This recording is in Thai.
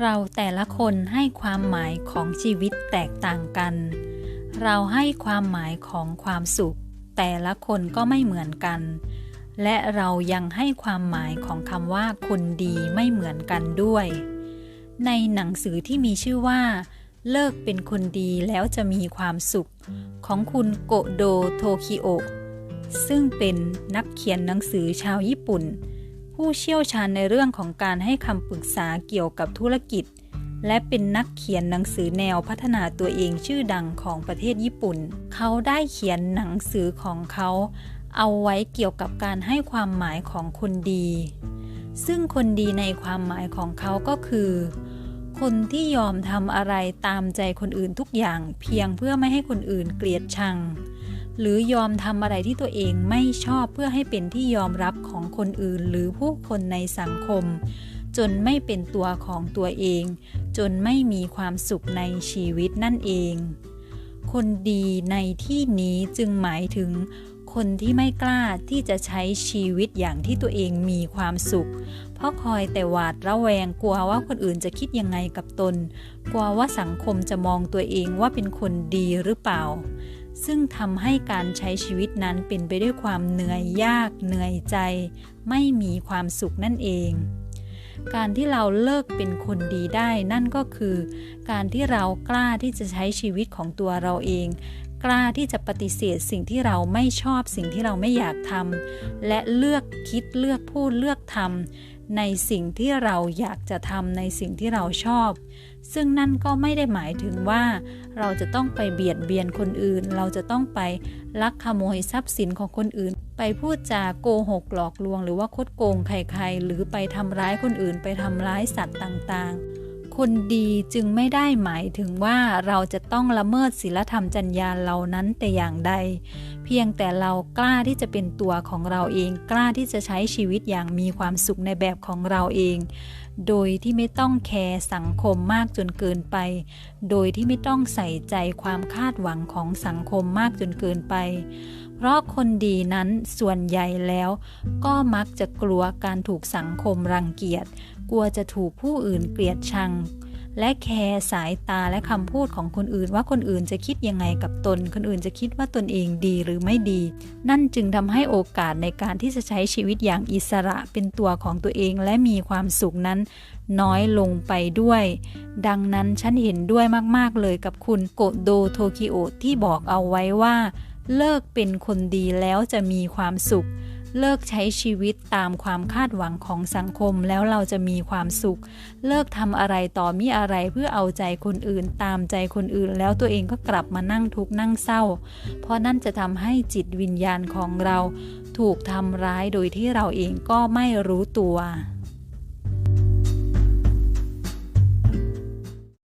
เราแต่ละคนให้ความหมายของชีวิตแตกต่างกัน เราให้ความหมายของความสุข แต่ละคนก็ไม่เหมือนกัน และเรายังให้ความหมายของคำว่าคนดีไม่เหมือนกันด้วย ในหนังสือที่มีชื่อว่า เลิกเป็นคนดีแล้วจะมีความสุข ของคุณโกโดโทคิโอซึ่งเป็นนักเขียนหนังสือชาวญี่ปุ่น ผู้เชี่ยวชาญในเรื่องของการให้คำปรึกษาเกี่ยวกับธุรกิจ และเป็นนักเขียนหนังสือแนวพัฒนาตัวเองชื่อดังของประเทศญี่ปุ่น เขาได้เขียนหนังสือของเขา เอาไว้เกี่ยวกับการให้ความหมายของคนดี ซึ่งคนดีในความหมายของเขาก็คือ คนที่ยอมทำอะไรตามใจคนอื่นทุกอย่างเพียงเพื่อไม่ให้คนอื่นเกลียดชัง หรือยอมทำอะไรที่ตัวเองไม่ชอบเพื่อให้เป็นที่ยอมรับของคนอื่น หรือผู้คนในสังคม จนไม่เป็นตัวของตัวเอง จนไม่มีความสุขในชีวิตนั่นเอง คนดีในที่นี้จึงหมายถึงคนที่ไม่กล้าที่จะใช้ชีวิตอย่างที่ตัวเองมีความสุข เพราะคอยแต่หวาดระแวงกลัวว่าคนอื่นจะคิดยังไงกับตน กลัวว่าสังคมจะมองตัวเองว่าเป็นคนดีหรือเปล่า ซึ่งทำให้การใช้ชีวิตนั้นเป็นไปด้วยความเหนื่อยยาก เหนื่อยใจ ไม่มีความสุขนั่นเอง การที่เราเลิกเป็นคนดีได้นั่นก็คือ การที่เรากล้าที่จะใช้ชีวิตของตัวเราเอง กล้าที่จะปฏิเสธสิ่งที่เราไม่ชอบสิ่งที่เราไม่อยากทำและเลือกคิดเลือกพูดเลือกทำ ในสิ่งที่เราอยากจะทำในสิ่งที่เราชอบ ซึ่งนั่นก็ไม่ได้หมายถึงว่า เราจะต้องไปเบียดเบียนคนอื่น เราจะต้องไปลักขโมยทรัพย์สินของคนอื่น ไปพูดจาโกหกหลอกลวง หรือว่าคดโกงใครๆ หรือไปทำร้ายคนอื่น ไปทำร้ายสัตว์ต่างๆ คนดีจึงไม่ได้หมายถึงว่าเราจะต้องละเมิดศีลธรรมจรรยาเหล่านั้นแต่อย่างใด เพียงแต่เรากล้าที่จะเป็นตัวของเราเอง กล้าที่จะใช้ชีวิตอย่างมีความสุขในแบบของเราเอง โดยที่ไม่ต้องแคร์สังคมมากจนเกินไป โดยที่ไม่ต้องใส่ใจความคาดหวังของสังคมมากจนเกินไปเพราะคนดีนั้นส่วนใหญ่แล้ว ก็มักจะกลัวการถูกสังคมรังเกียจ กลัวจะถูกผู้อื่นเกลียดชัง และแคร์สายตาและคำพูดของคนอื่น ว่าคนอื่นจะคิดยังไงกับตน คนอื่นจะคิดว่าตนเองดีหรือไม่ดี นั่นจึงทำให้โอกาสในการที่จะใช้ชีวิตอย่างอิสระเป็นตัวของตัวเองและมีความสุขนั้น น้อยลงไปด้วย ดังนั้นฉันเห็นด้วยมากๆเลยกับคุณโกโดโทคิโอที่บอกเอาไว้ว่า เลิกเป็นคนดีแล้วจะมีความสุข เลิกใช้ชีวิตตามความคาดหวังของสังคมแล้วเราจะมีความสุข เลิกทำอะไรต่อมีอะไรเพื่อเอาใจคนอื่น ตามใจคนอื่น แล้วตัวเองก็กลับมานั่งทุกข์นั่งเศร้า เพราะนั่นจะทำให้จิตวิญญาณของเรา ถูกทำร้ายโดยที่เราเองก็ไม่รู้ตัว